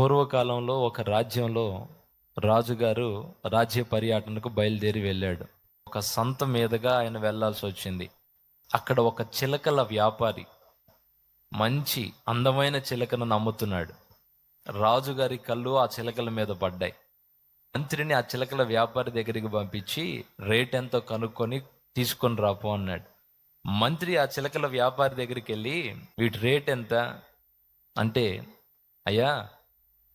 పూర్వకాలంలో ఒక రాజ్యంలో రాజుగారు రాజ్య పర్యటనకు బయలుదేరి వెళ్ళాడు. ఒక సంత మీదుగా ఆయన వెళ్ళాల్సి వచ్చింది. అక్కడ ఒక చిలకల వ్యాపారి మంచి అందమైన చిలకను నమ్ముతున్నాడు. రాజుగారి కళ్ళు ఆ చిలకల మీద పడ్డాయి. మంత్రిని ఆ చిలకల వ్యాపారి దగ్గరికి పంపించి రేట్ ఎంతో కనుక్కొని తీసుకొని రాపో అన్నాడు. మంత్రి ఆ చిలకల వ్యాపారి దగ్గరికి వెళ్ళి వీటి రేట్ ఎంత? అంటే అయ్యా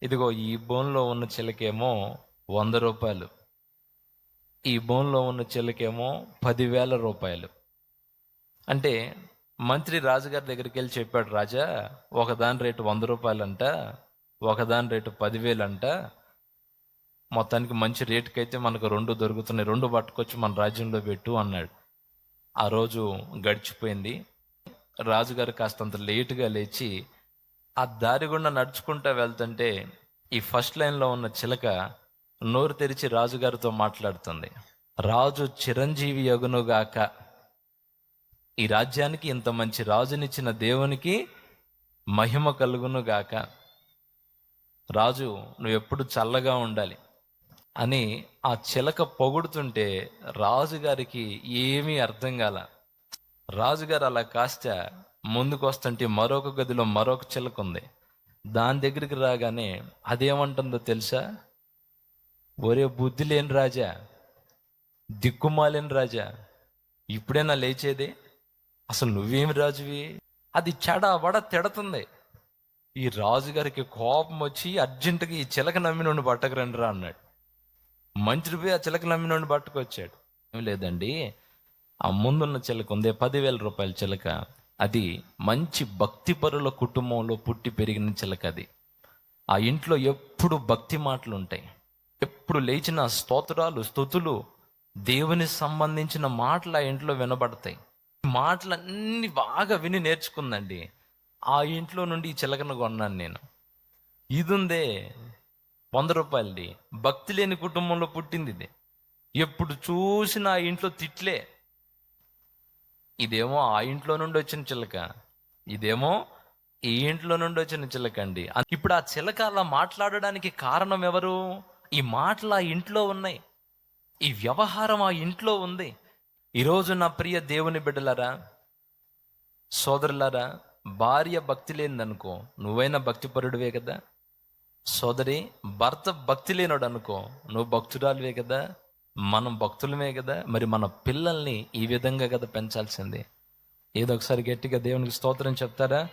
ఇదిగో ఈ బోన్లో ఉన్న చిలకేమో వంద రూపాయలు. ఈ బోన్లో ఉన్న చిలకేమో పదివేల రూపాయలు. అంటే మంత్రి రాజుగారి దగ్గరికి వెళ్ళి చెప్పాడు రాజా ఒకదాని రేటు వంద రూపాయలంట ఒకదాని రేటు పదివేలంట. మొత్తానికి మంచి రేటుకి అయితే మనకు రెండు దొరుకుతున్నాయి. రెండు పట్టుకొచ్చి మన రాజ్యంలో పెట్టు అన్నాడు. ఆ రోజు గడిచిపోయింది. రాజుగారు కాస్తంత లేటుగా లేచి ఆ దారి గుండా నడుచుకుంటూ వెళ్తుంటే ఈ ఫస్ట్ లైన్లో ఉన్న చిలక నోరు తెరిచి రాజుగారితో మాట్లాడుతుంది. రాజు చిరంజీవి యగునుగాక ఈ రాజ్యానికి ఇంత మంచి రాజునిచ్చిన దేవునికి మహిమ కలుగునుగాక రాజు నువ్వు ఎప్పుడు చల్లగా ఉండాలి అని ఆ చిలక పొగుడుతుంటే రాజుగారికి ఏమీ అర్థం కాల. రాజుగారు అలా కాస్త ముందుకు వస్తుంటే మరొక గదిలో మరొక చిలక ఉంది. దాని దగ్గరికి రాగానే అదేమంటుందో తెలుసా? ఒరే బుద్ధి లేని రాజా దిక్కుమాలేని రాజా ఇప్పుడేనా లేచేది? అసలు నువ్వేమి రాజువి? అది చెడ వడ తిడుతుంది. ఈ రాజుగారికి కోపం వచ్చి అర్జెంటుగా ఈ చిలక నమ్మి నుండి పట్టకరండి రా అన్నాడు. మంత్రి పోయి ఆ చిలక నమ్మి నుండి పట్టుకొచ్చాడు. ఏం లేదండి ఆ ముందున్న చిలక ఉందే పదివేల రూపాయల చిలక. అది మంచి భక్తిపరుల కుటుంబంలో పుట్టి పెరిగిన చిలక అది. ఆ ఇంట్లో ఎప్పుడు భక్తి మాటలు ఉంటాయి. ఎప్పుడు లేచిన స్తోత్రాలు స్తుతులు దేవుని సంబంధించిన మాటలు ఆ ఇంట్లో వినబడతాయి. మాటలన్నీ బాగా విని నేర్చుకుందండి. ఆ ఇంట్లో నుండి ఈ చిలకను కొన్నాను నేను. ఇది ఉందే వంద రూపాయలది. భక్తి లేని కుటుంబంలో పుట్టింది ఇది. ఎప్పుడు చూసినా ఆ ఇంట్లో తిట్లే. ఇదేమో ఆ ఇంట్లో నుండి వచ్చిన చిలక. ఇదేమో ఈ ఇంట్లో నుండి వచ్చిన చిలక అండి. ఇప్పుడు ఆ చిలక అలా మాట్లాడడానికి కారణం ఎవరు? ఈ మాటలు ఆ ఇంట్లో ఉన్నాయి. ఈ వ్యవహారం ఆ ఇంట్లో ఉంది. ఈరోజు నా ప్రియ దేవుని బిడ్డలారా సోదరులారా భార్య భక్తి లేనిదనుకో నువ్వైనా భక్తిపరుడివే కదా? సోదరి భర్త భక్తి లేనోడు అనుకో నువ్వు భక్తురాలువే కదా? మనం భక్తులమే కదా మరి మన పిల్లల్ని ఈ విధంగా కదా పెంచాల్సింది? ఏదో ఒకసారి గట్టిగా దేవునికి స్తోత్రం చెప్తారా?